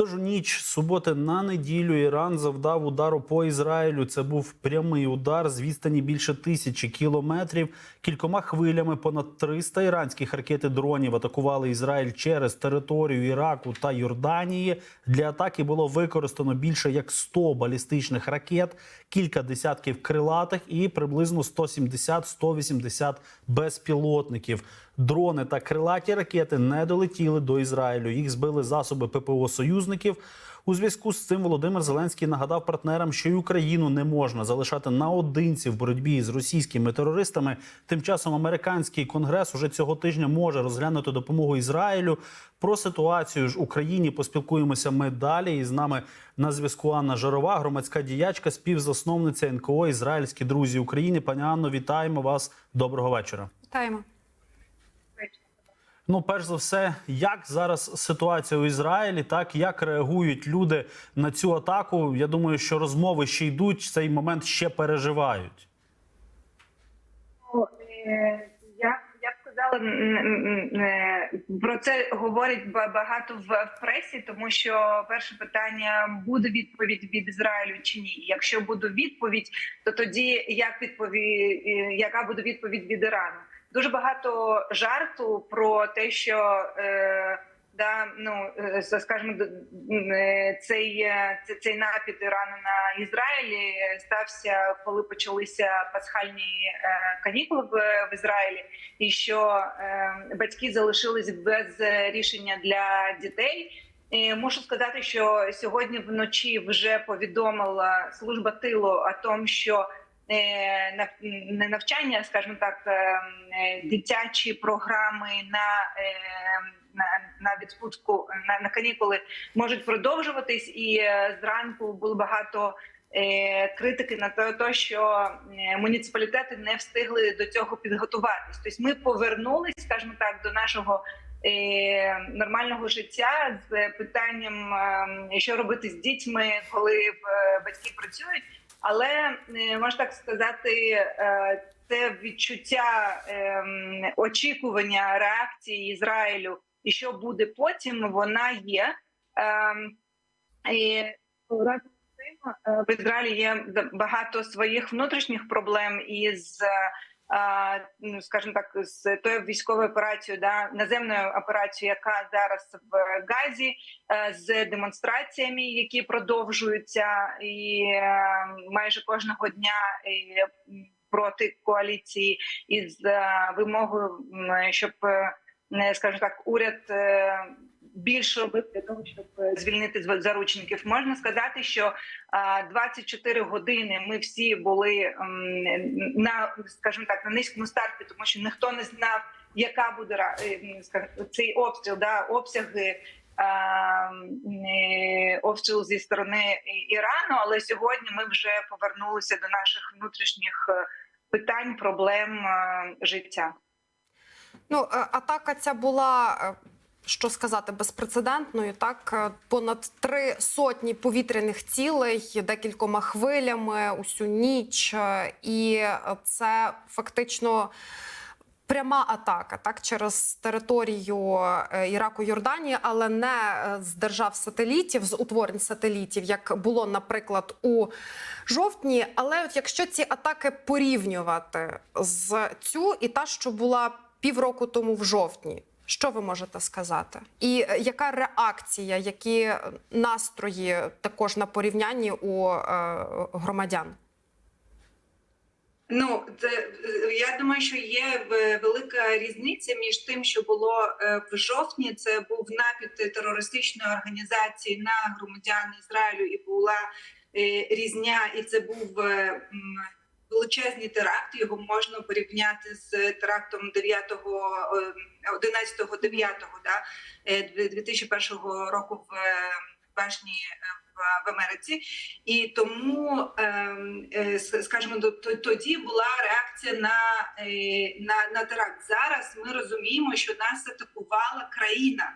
У ніч суботи на неділю Іран завдав удару по Ізраїлю. Це був прямий удар з відстані більше тисячі кілометрів. Кількома хвилями понад 300 іранських ракет і дронів атакували Ізраїль через територію Іраку та Йорданії. Для атаки було використано більше як 100 балістичних ракет, кілька десятків крилатих і приблизно 170-180 безпілотників. Дрони та крилаті ракети не долетіли до Ізраїлю. Їх збили засоби ППО союзників. У зв'язку з цим Володимир Зеленський нагадав партнерам, що й Україну не можна залишати наодинці в боротьбі з російськими терористами. Тим часом американський конгрес уже цього тижня може розглянути допомогу Ізраїлю. Про ситуацію ж в Україні поспілкуємося ми далі. І з нами на зв'язку Анна Жарова, громадська діячка, співзасновниця НКО Ізраїльські друзі України. Пані Анно, вітаємо вас. Доброго вечора. Вітаємо. Ну, перш за все, як зараз ситуація у Ізраїлі, так як реагують люди на цю атаку? Я думаю, що розмови ще йдуть, цей момент ще переживають. Ну, е, Я, я б сказала, е, про це говорять багато в пресі, тому що перше питання буде відповідь від Ізраїлю чи ні. Якщо буде відповідь, то тоді як відповідь, яка буде відповідь від Ірану? Дуже багато жарту про те, що е, да, ну е, скажімо, е, цей, е, цей напад Ірану на Ізраїлі стався, коли почалися пасхальні канікули в, Ізраїлі, і що е, батьки залишились без рішення для дітей. І мушу сказати, що сьогодні вночі вже повідомила служба тилу о тому, що не навчання, скажімо так, е, е, дитячі програми на, е, на, на відпустку на, на канікули можуть продовжуватись, і зранку було багато. Критики на те, що муніципалітети не встигли до цього підготуватись. Тобто ми повернулись, скажімо так, до нашого нормального життя з питанням, е, що робити з дітьми, коли батьки працюють. Але е, можна так сказати, е, це відчуття ем, очікування реакції Ізраїлю, і що буде потім, вона є. Ем, разом з цим е, в Ізраїлі є багато своїх внутрішніх проблем із. Ну, скажімо так, з тою військовою операцією, да наземною операцією, яка зараз в Газі, е, з демонстраціями, які продовжуються, і е, майже кожного дня проти коаліції, із е, вимогою, щоб скажімо так, уряд. Більше робив для того, щоб е, звільнити заручників, можна сказати, що а, 24 години ми всі були на, скажімо так, на низькому старті, тому що ніхто не знав, яка буде е, скажімо, цей обстріл, да, обсяги е, обстрілу зі сторони Ірану. Але сьогодні ми вже повернулися до наших внутрішніх питань, проблем життя. Ну, атака ця була. Що сказати, безпрецедентною, так Е, понад три сотні повітряних цілей декількома хвилями усю ніч, Е, і це фактично пряма атака, так через територію е, Іраку Йорданії, але не з держав сателітів, з утворень сателітів, як було, наприклад, у жовтні. Але от якщо ці атаки порівнювати з цю і та, що була півроку тому в жовтні. Що ви можете сказати? І е, яка реакція, які настрої також на порівнянні у е, громадян? Ну, це е, я думаю, що є велика різниця між тим, що було е, в жовтні. Це був напад терористичної організації на громадян Ізраїлю, і була е, різня, і це був е, величезний теракт. Його можна порівняти з терактом 9 11 9 да, е, 2001 року в е, башні е, в- Америці. І тому, ем, е, скажімо, тоді була реакція на, е, на, на теракт. Зараз ми розуміємо, що нас атакувала країна.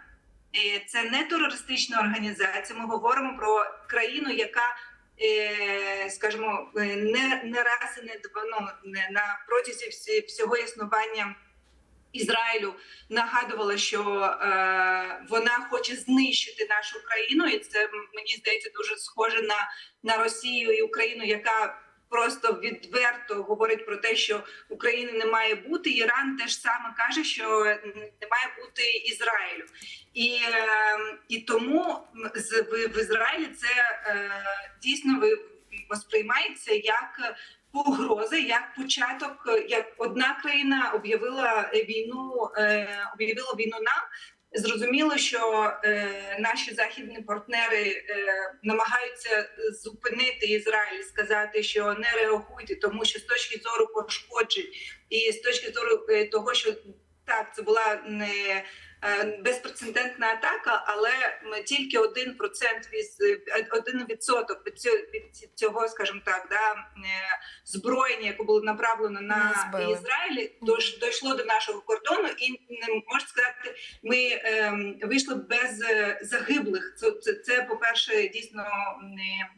Е, Це не терористична організація. Ми говоримо про країну, яка, е, скажімо, е, не, не раз і не ну, не на протязі всього існування Ізраїлю нагадувала, що е, вона хоче знищити нашу країну, і це мені здається дуже схоже на, на Росію і Україну, яка просто відверто говорить про те, що України не має бути. Іран теж саме каже, що не має бути Ізраїлю, і, е, і тому в, в Ізраїлі це е, дійсно ви сприймається як погрози, як початок, як одна країна об'явила війну, е, об'явила війну нам. Зрозуміло, що е, наші західні партнери е, намагаються зупинити Ізраїль, сказати, що не реагуйте, тому що з точки зору пошкоджень і з точки зору е, того, що так це була не безпрецедентна атака, але тільки один процент від один відсоток від цього, скажімо так, да е, зброєння, яке було направлено на. Ізраїль, дож дійшло до нашого кордону, і не можна сказати, ми ем, вийшли без е, загиблих. Це, це, це по перше, дійсно не.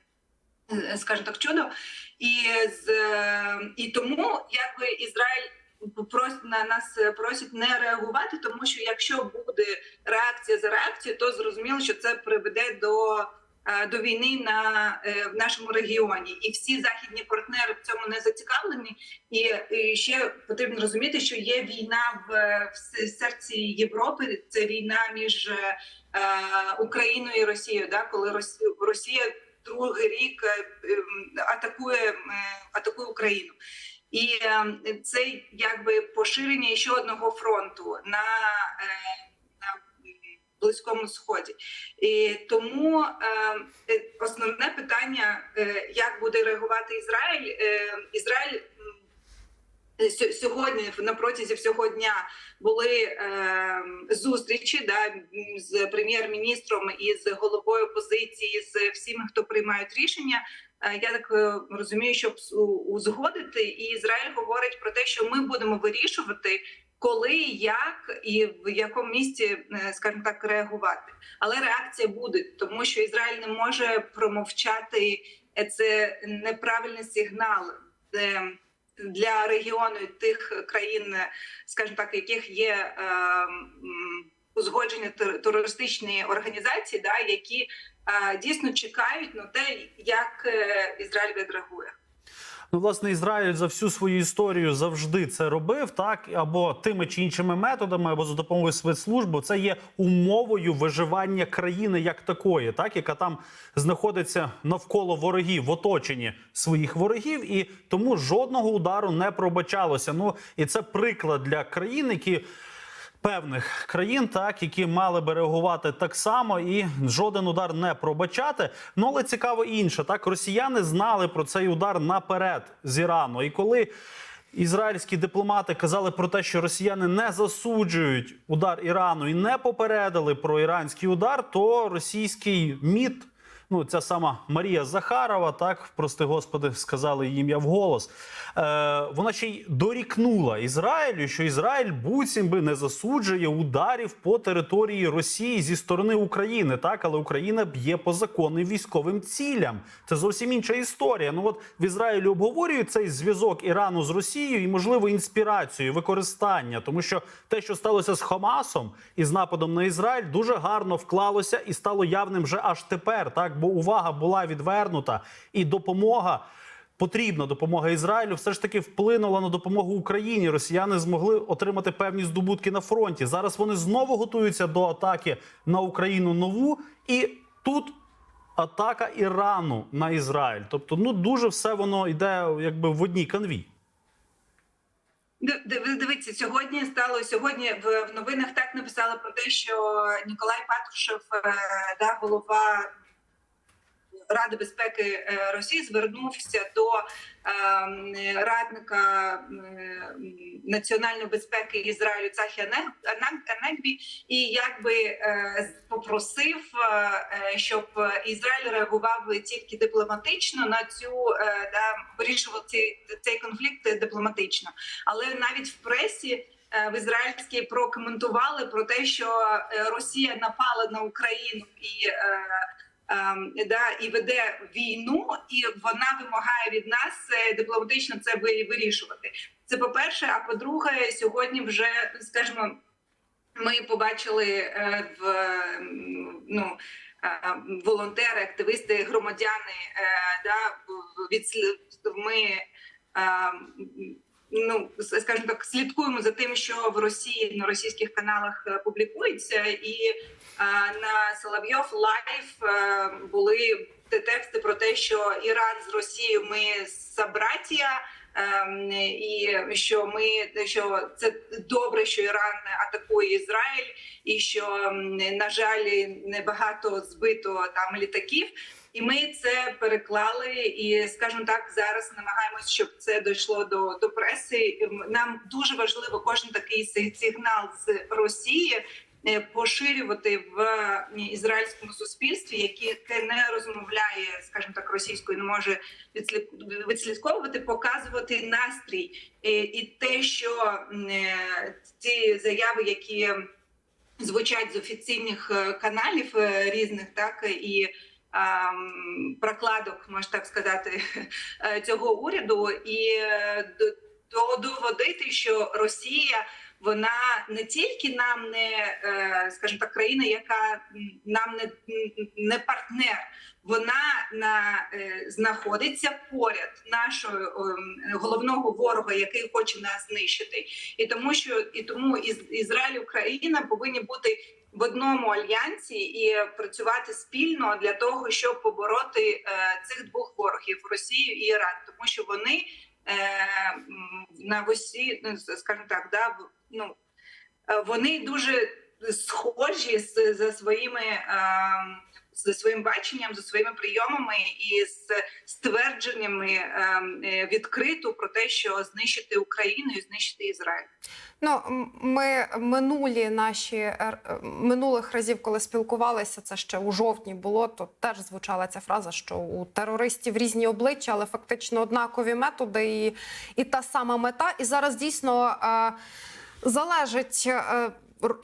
е, Скажімо так, чудо, і з е, і тому якби Ізраїль просить на нас просить не реагувати, тому що якщо буде реакція за реакцією, то зрозуміло, що це приведе до, е, до війни на е, в нашому регіоні, і всі західні партнери в цьому не зацікавлені. І, і ще потрібно розуміти, що є війна в, в серці Європи. Це війна між е, Україною і Росією. Да, коли Рос- Росія другий рік е, ем, атакує, е, атакує Україну. І е, це якби поширення ще одного фронту на, е, на близькому сході, і тому е, е, основне питання, е, як буде реагувати Ізраїль. Е, Ізраїль сьогодні на протязі всього дня були е, зустрічі да, з прем'єр-міністром і з головою опозиції, з всіми, хто приймають рішення. Е, Я так е, розумію, щоб узгодити, і Ізраїль говорить про те, що ми будемо вирішувати, коли, як і в якому місці, е, скажімо так, реагувати. Але реакція буде, тому що Ізраїль не може промовчати це неправильний сигнал для регіону тих країн, скажімо так, яких є узгоджені терористичні організації, да, які дійсно чекають на те, як е, Ізраїль відреагує. Ну, власне, Ізраїль за всю свою історію завжди це робив, так або тими чи іншими методами, або за допомогою спецслужб. Це є умовою виживання країни як такої, так яка там знаходиться навколо ворогів в оточенні своїх ворогів, і тому жодного удару не пробачалося. Ну і це приклад для країн, які. Певних країн, так які мали би реагувати так само, і жоден удар не пробачати. Ну але цікаво інше. Так росіяни знали про цей удар наперед з Ірану. І коли ізраїльські дипломати казали про те, що росіяни не засуджують удар Ірану і не попередили про іранський удар, то російський МІД ну ця сама Марія Захарова, так прости господи, сказали її ім'я вголос. Е, вона ще й дорікнула Ізраїлю, що Ізраїль буцім би не засуджує ударів по території Росії зі сторони України. Так, але Україна б'є по законним військовим цілям. Це зовсім інша історія. Ну от в Ізраїлі обговорюють цей зв'язок Ірану з Росією і, можливо, інспірацію, використання, тому що те, що сталося з Хамасом і з нападом на Ізраїль, дуже гарно вклалося і стало явним вже аж тепер. Так, увага була відвернута і допомога. Потрібна допомога Ізраїлю все ж таки вплинула на допомогу Україні. Росіяни змогли отримати певні здобутки на фронті. Зараз вони знову готуються до атаки на Україну нову, і тут атака Ірану на Ізраїль. Тобто, ну дуже все воно йде якби в одній канві. Ди- ди- Дивіться, сьогодні стало сьогодні в, в новинах так написали про те, що Ніколай Патрушев, е, да, голова Ради безпеки е, Росії, звернувся до е, радника національної безпеки Ізраїлю Цахі Ане- Анегбі і якби е, попросив, е, щоб Ізраїль реагував тільки дипломатично на цю да, вирішував цей, конфлікт дипломатично. Але навіть в пресі в ізраїльській прокоментували про те, що Росія напала на Україну і. Ем, Да, і веде війну, і вона вимагає від нас е, дипломатично це ви- вирішувати. Це по перше. А по-друге, сьогодні вже скажімо, ми побачили е, в ну. е, Волонтери, активісти, громадяни, е, да, в- відслід- ми ну скажімо так, слідкуємо за тим, що в Росії на російських каналах публікується, і на Соловйов Лайф е, були те- тексти про те, що Іран з Росією ми собратія. ем, І що ми що це добре, що Іран атакує Ізраїль, і що на жаль небагато збито там літаків. І ми це переклали, і скажімо так, зараз намагаємось, щоб це дійшло до, до преси. Ем, Нам дуже важливо кожен такий сигнал з Росії поширювати в е, ізраїльському суспільстві, яке не розмовляє, скажімо так, російською, не може відслід- відслідковувати, показувати настрій Е, і те, що е, ці заяви, які звучать з офіційних е, каналів е, різних, так і прокладок, можна так сказати, е, цього уряду, і е, до- до- доводити, що Росія. Вона не тільки нам не, е, скажімо так, країна, яка нам не, не партнер, вона на е, знаходиться поряд нашого головного ворога, який хоче нас знищити, і тому, що і тому Із- Ізраїль Україна повинні бути в одному альянсі і працювати спільно для того, щоб побороти е, цих двох ворогів Росію і Іран, тому що вони е, на осі, ну, скажімо так, да ну е, вони дуже схожі з за своїми. ем, За своїм баченням, за своїми прийомами і з ствердженнями ем, е, відкрито про те, що знищити Україну і знищити Ізраїль. Ну, ми минулі наші е, минулих разів, коли спілкувалися, це ще у жовтні було, то теж звучала ця фраза, що у терористів різні обличчя, але фактично однакові методи і, і та сама мета. І зараз дійсно залежить. Е,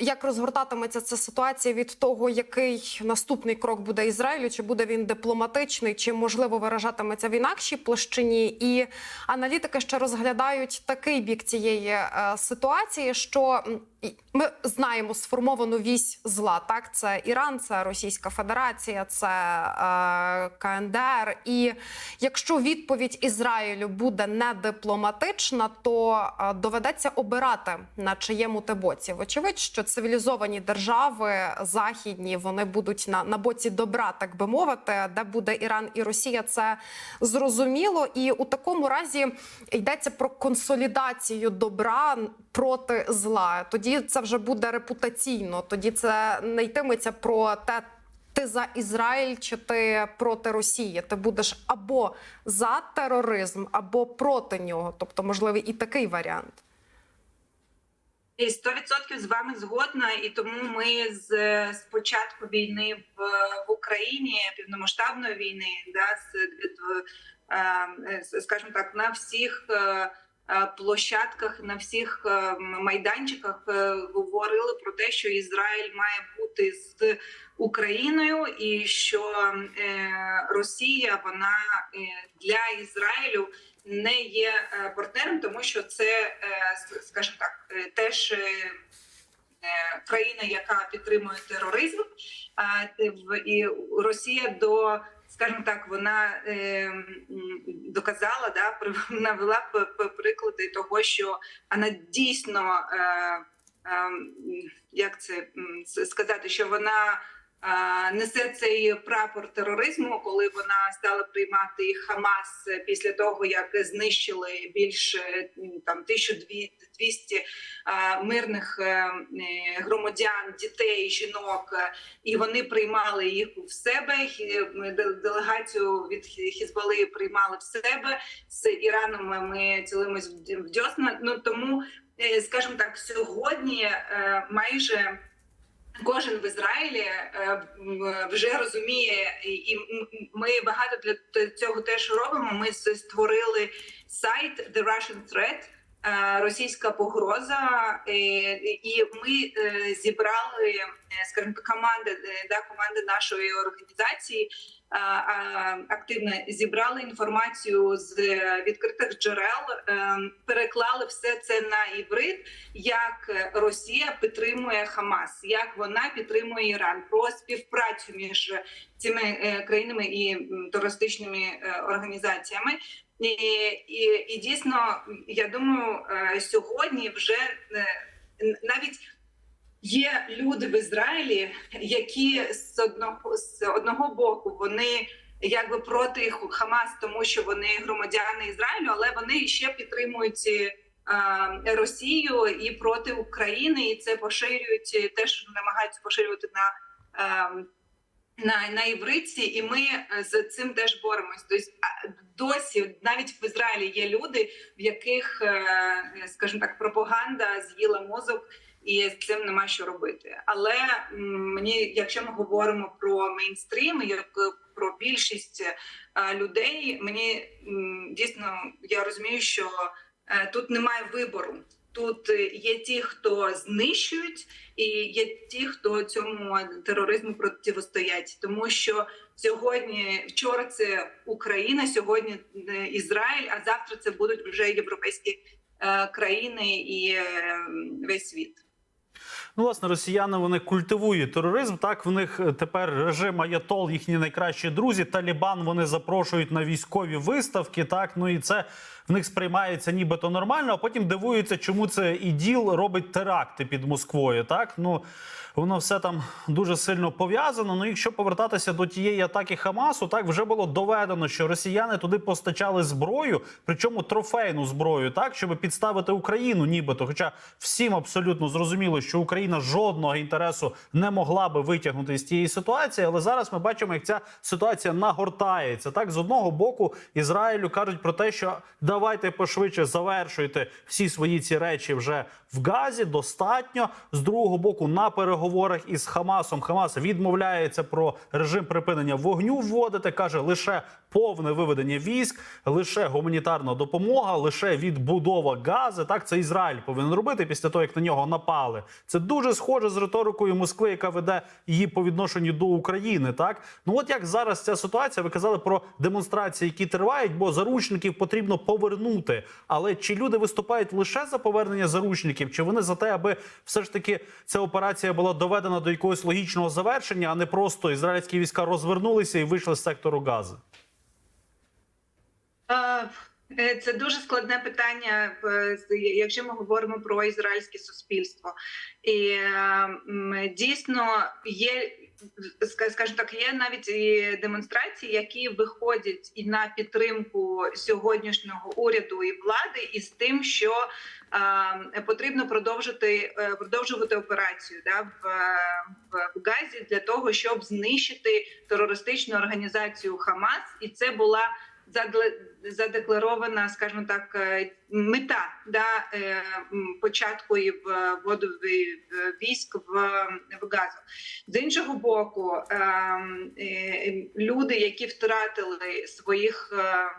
як розгортатиметься ця ситуація від того, який наступний крок буде Ізраїлю, чи буде він дипломатичний, чи можливо виражатиметься в інакшій площині, і аналітики ще розглядають такий бік цієї е, ситуації, що ми знаємо сформовану вісь зла. Так, це Іран, це Російська Федерація, це е, КНДР. І якщо відповідь Ізраїлю буде не дипломатична, то е, доведеться обирати на чиєму те боці. Вочевидь, що цивілізовані держави західні вони будуть на, на боці добра, так би мовити, де буде Іран і Росія, це зрозуміло. І у такому разі йдеться про консолідацію добра проти зла. Тоді це вже буде репутаційно. Тоді це не йтиметься про те. Ти за Ізраїль чи ти проти Росії? Ти будеш або за тероризм, або проти нього. Тобто, можливий і такий варіант. І 100% з вами згодна, і тому ми з, з початку війни в, в Україні, повномасштабної війни, да, з, е, е, скажімо так, на всіх е, площадках, на всіх е, майданчиках е, говорили про те, що Ізраїль має бути з Україною, і що е, Росія вона е, для Ізраїлю не є е, партнером, тому що це, е, скажімо так, е, теж е, е, країна, яка підтримує тероризм. Е, і Росія до, скажімо так, вона е, доказала, да, навела приклади того, що вона дійсно. Е, ем, як це сказати, що вона е, несе цей прапор тероризму, коли вона стала приймати Хамас після того, як знищили більше там 1200 е, мирних е, громадян, дітей, жінок, і вони приймали їх в себе. Делегацію від Хі- Хізбали приймали в себе з Іраном. Ми цілимось в дьосна. Ну тому е, скажімо так, сьогодні е, майже кожен в Ізраїлі е, вже розуміє, і- ми багато для цього теж робимо. Ми створили сайт The Russian Threat. Е, російська погроза, е, і ми е, зібрали, скажімо, команди, да, команди нашої організації активно зібрали інформацію з відкритих джерел, переклали все це на іврит, як Росія підтримує Хамас, як вона підтримує Іран, про співпрацю між цими країнами і терористичними організаціями. І, і, і дійсно, я думаю, е, сьогодні вже е, навіть є люди в Ізраїлі, які з одного з одного боку вони якби проти Хамас, тому що вони громадяни Ізраїлю, але вони ще підтримують. е, Росію і проти України, і це поширюють теж намагаються поширювати на ем, на, на івриці, і ми е, з цим теж боремось. Тобто досі навіть в Ізраїлі є люди, в яких, е, скажімо так, пропаганда з'їла мозок. І з цим нема що робити. Але мені, якщо ми говоримо про мейнстрім, як е, про більшість е, людей, мені дійсно я розумію, що е, тут немає вибору. Тут е, є ті, хто знищують, і є ті, хто цьому тероризму протистоять. Тому що сьогодні, вчора це Україна, сьогодні е, Ізраїль, а завтра це будуть вже європейські е, країни і весь світ. Ну, власне, росіяни вони культивують тероризм. Так в них е, тепер режим Аятол, їхні найкращі друзі. Талібан вони запрошують на військові виставки. Так, ну і це в них сприймається нібито нормально. А потім дивуються, чому це іділ робить теракти під Москвою. Так, ну воно все там дуже сильно пов'язано. Ну, якщо повертатися до тієї атаки Хамасу, так вже було доведено, що росіяни туди постачали зброю, причому трофейну зброю, так щоб підставити Україну, нібито. Хоча всім абсолютно зрозуміло, що Україна жодного інтересу не могла би витягнути з тієї ситуації. Але зараз ми бачимо, як ця ситуація нагортається. Так, з одного боку, Ізраїлю кажуть про те, що давайте пошвидше завершуйте всі свої ці речі вже в Газі. Достатньо з другого боку на переговорах із Хамасом. Хамас відмовляється про режим припинення вогню вводити. каже лише повне виведення військ, лише гуманітарна допомога, лише відбудова Гази. Так це Ізраїль повинен робити після того, як на нього напали. Це дуже схоже з риторикою Москви, яка веде її по відношенню до України. Так ну от як зараз ця ситуація, ви казали про демонстрації, які тривають, бо заручників потрібно повернути. Але чи люди виступають лише за повернення заручників, чи вони за те, аби все ж таки ця операція була доведена до якогось логічного завершення, а не просто ізраїльські війська розвернулися і вийшли з сектору Гази? Е, Це дуже складне питання, е, якщо ми говоримо про ізраїльське суспільство. І е, дійсно є, скажімо так, є навіть і демонстрації, які виходять і на підтримку сьогоднішнього уряду і влади, із тим, що е, потрібно продовжити е, продовжувати операцію да, в, в, в Газі для того, щоб знищити терористичну організацію Хамас, і це була задекларована, скажімо так, е, мета да, е, початку і вводу військ в, Газу. З іншого боку, е, е, люди, які втратили своїх е,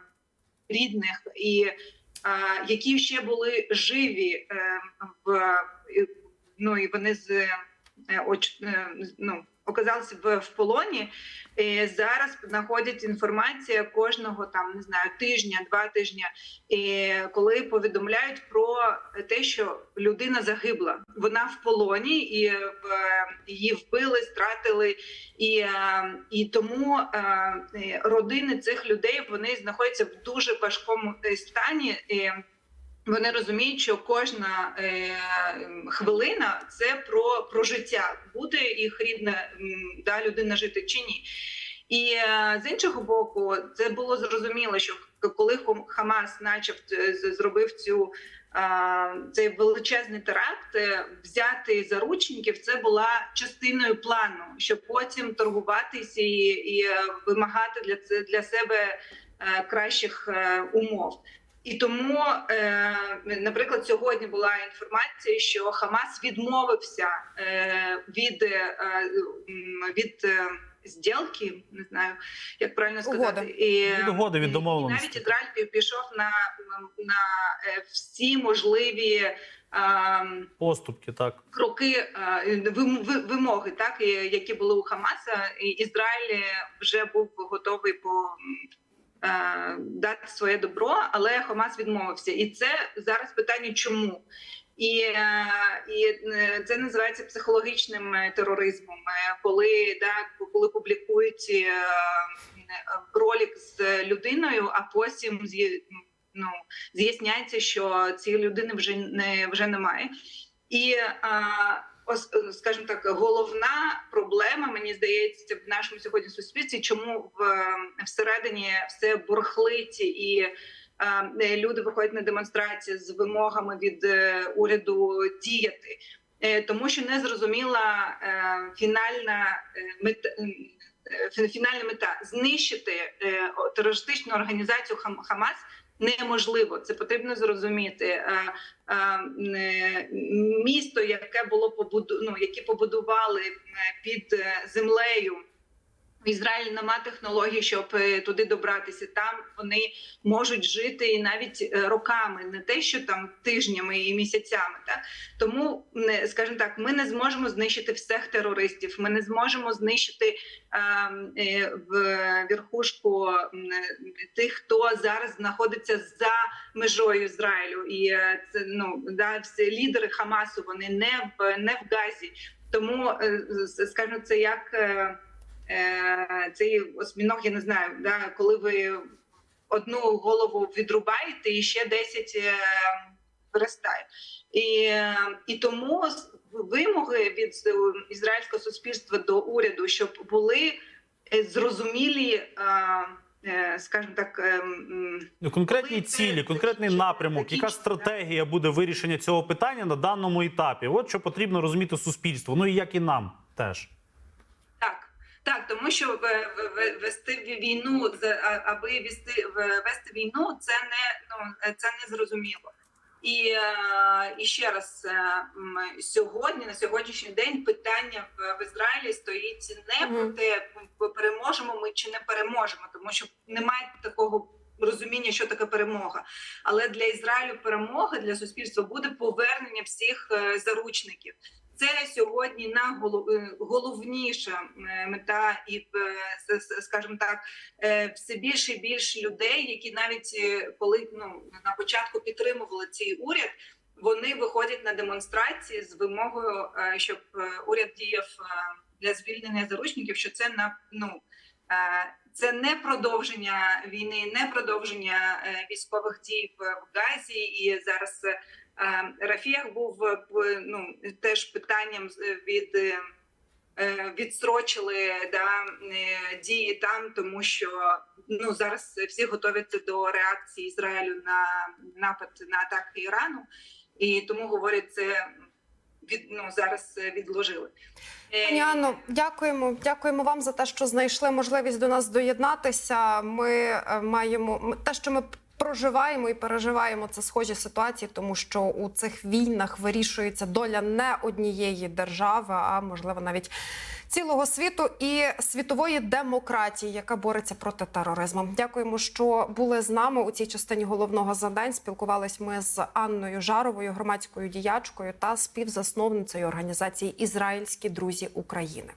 рідних і е, які ще були живі е, в ну і вони з е, е, ну, оказалися в, в полоні. І зараз знаходять інформація кожного там не знаю тижня, два тижні, і коли повідомляють про те, що людина загибла. Вона в полоні і в її вбили, стратили, і, е, і тому е, е, родини цих людей вони знаходяться в дуже важкому е, стані. Вони розуміють, що кожна е, хвилина це про, про життя, буде їх рідна да, людина жити чи ні. І е, з іншого боку, це було зрозуміло, що коли Хамас начав е, зробив цю цей величезний теракт, е, взяти заручників, це була частиною плану, щоб потім торгуватися і, і е, вимагати для це для себе е, кращих е, умов. І тому, е, наприклад, сьогодні була інформація, що Хамас відмовився е, від, е, від зділки, не знаю, як правильно сказати, Угоди. і Від угоди, від і навіть Ізраїль пі- пішов на, на всі можливі. Поступки, так. кроки вимоги, так які були у Хамаса, і Ізраїль вже був готовий по дати своє добро, але Хамас відмовився. І це зараз питання, чому. І, е, і е, це називається психологічним е, тероризмом, е, коли да, коли публікують е, е, ролик з людиною, а потім ну, з'ясняється, що цієї людини вже не вже немає. І скажімо так, головна проблема, мені здається, в нашому сьогодні суспільстві, чому в всередині все бурхлить і. е, Люди виходять на демонстрації з вимогами від е, уряду діяти, Е, тому що не зрозуміла е, фінальна е, мета. е, Фінальна мета знищити е, терористичну організацію Хам- Хамас неможливо. Це потрібно зрозуміти. Е, е, е, місто, яке було побуду... ну, які побудували під землею. В Ізраїлі нема технологій, щоб е, туди добратися. Там вони можуть жити і навіть е, роками, не те, що там тижнями і місяцями. Так тому не скажімо так, ми не зможемо знищити всіх терористів. Ми не зможемо знищити ем, е, в верхушку тих, хто зараз знаходиться за межою Ізраїлю, і е, це ну да, всі лідери Хамасу вони не в не в Газі. Тому е, скажімо, це як е, е, цей осьміног, я не знаю, да, коли ви одну голову відрубаєте і ще 10 е, виростає. І, е, і тому вимоги від е, ізраїльського суспільства до уряду, щоб були е, зрозумілі, е, е, скажімо так, е, Ну, Конкретні цілі, конкретний напрямок, яка стратегія буде вирішення цього питання на даному етапі? От що потрібно розуміти суспільству. Ну і як і нам теж. Так, тому що вести війну аби вести вести війну, це не ну це не зрозуміло. І, е, і ще раз е, сьогодні, на сьогоднішній день, питання в, в Ізраїлі стоїть не про те, переможемо ми чи не переможемо, тому що немає такого розуміння, що таке перемога. Але для Ізраїлю перемога для суспільства буде повернення всіх е, заручників. Це сьогодні найголовніша мета, і е, с- с- скажімо так, е, все більше і більше людей, які навіть е, коли ну на початку підтримували цей уряд. Вони виходять на демонстрації з вимогою, е, щоб е, уряд діяв е, для звільнення заручників. Що це на ну е, це не продовження війни, не продовження е, військових дій в Газі. І зараз е, е, Рафіях був е, ну теж питанням від. е, е, Відстрочили да, дії там, тому що ну зараз всі готуються до реакції Ізраїлю на напад на атаки Ірану, і тому говорять, це від ну зараз відложили. Пані Анно, дякуємо. Дякуємо вам за те, що знайшли можливість до нас доєднатися. Ми маємо те, що ми проживаємо і переживаємо, це схожі ситуації, тому що у цих війнах вирішується доля не однієї держави, а можливо навіть цілого світу і світової демократії, яка бореться проти тероризму. Дякуємо, що були з нами у цій частині головного завдань. Спілкувались ми з Анною Жаровою, громадською діячкою та співзасновницею організації Ізраїльські друзі України.